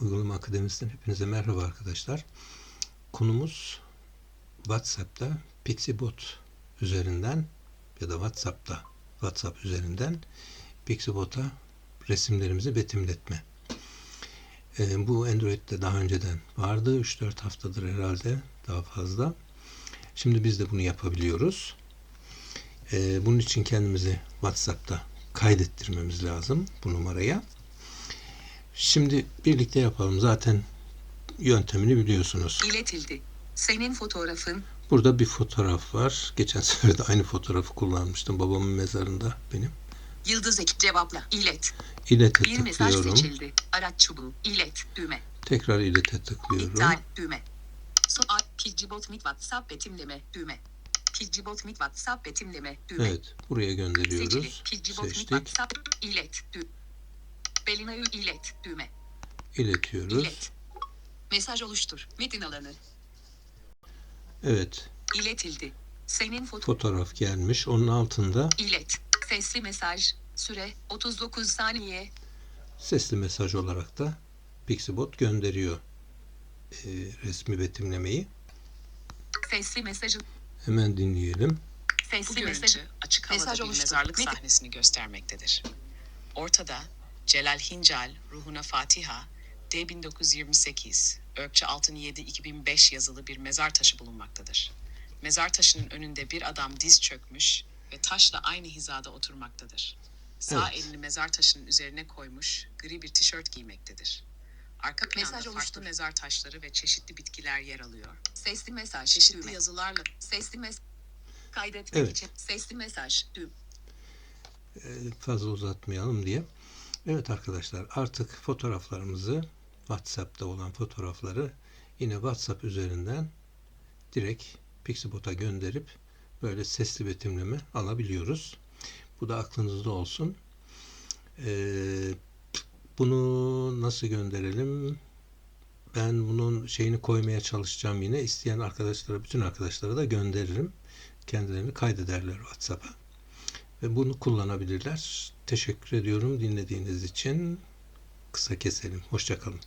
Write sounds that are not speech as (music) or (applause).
Uygulama Akademisi'nden hepinize merhaba arkadaşlar. Konumuz WhatsApp'ta Pixibot üzerinden ya da WhatsApp'ta WhatsApp üzerinden Pixibot'a resimlerimizi betimletme. Ee, bu Android'de daha önceden vardı. 3-4 haftadır herhalde daha fazla. Şimdi biz de bunu yapabiliyoruz. Ee, bunun için kendimizi WhatsApp'ta kaydettirmemiz lazım bu numaraya. Şimdi birlikte yapalım. Zaten yöntemini biliyorsunuz. İletildi. Senin fotoğrafın Burada bir fotoğraf var. Geçen (laughs) sefer de aynı fotoğrafı kullanmıştım babamın mezarında benim. Yıldız ek cevapla ilet. İlete Bir mesaj tıklıyorum. seçildi. Araç çubuğu ilet düğme. Tekrar ilete tıklıyorum. İptal düğme. So a Pidgeybot mit WhatsApp betimleme düğme. Pidgeybot mit WhatsApp betimleme düğme. Evet, buraya Seçili. gönderiyoruz. Pidgeybot mit Seçtik. WhatsApp ilet düğme. Belina'yı ilet düğme. İletiyoruz. İlet. Mesaj oluştur. Metin alanı. Evet, İletildi. Senin foto fotoğraf gelmiş. Onun altında ilet. Sesli mesaj. Süre 39 saniye. sesli mesaj olarak da Pixibot gönderiyor e, resmi betimlemeyi. Sesli mesajı. Hemen dinleyelim. Bu Sesli mesaj. görüntü açık havada Mesaj bir mezarlık Metin- sahnesini göstermektedir. Ortada Celal Hincal, Ruhuna Fatiha, D 1928, Ökçe 607 2005 yazılı bir mezar taşı bulunmaktadır. Mezar taşının önünde bir adam diz çökmüş ve taşla aynı hizada oturmaktadır. Sağ Evet. elini mezar taşının üzerine koymuş, gri bir tişört giymektedir. Arka planda Mesaj farklı oluştur. mezar taşları ve çeşitli bitkiler yer alıyor. Sesli mesaj. Çeşitli düğme. yazılarla Sesli mesaj. Kaydetmek Evet. için sesli mesaj. Düğüm. E, fazla uzatmayalım diye. Evet arkadaşlar artık fotoğraflarımızı WhatsApp'ta olan fotoğrafları yine WhatsApp üzerinden direkt Pixibot'a gönderip böyle sesli betimleme alabiliyoruz. Bu da aklınızda olsun. Ee, bunu nasıl gönderelim? Ben bunun şeyini koymaya çalışacağım yine. İsteyen arkadaşlara, bütün arkadaşlara da gönderirim. Kendilerini kaydederler WhatsApp'a ve bunu kullanabilirler. Teşekkür ediyorum dinlediğiniz için. Kısa keselim. Hoşçakalın.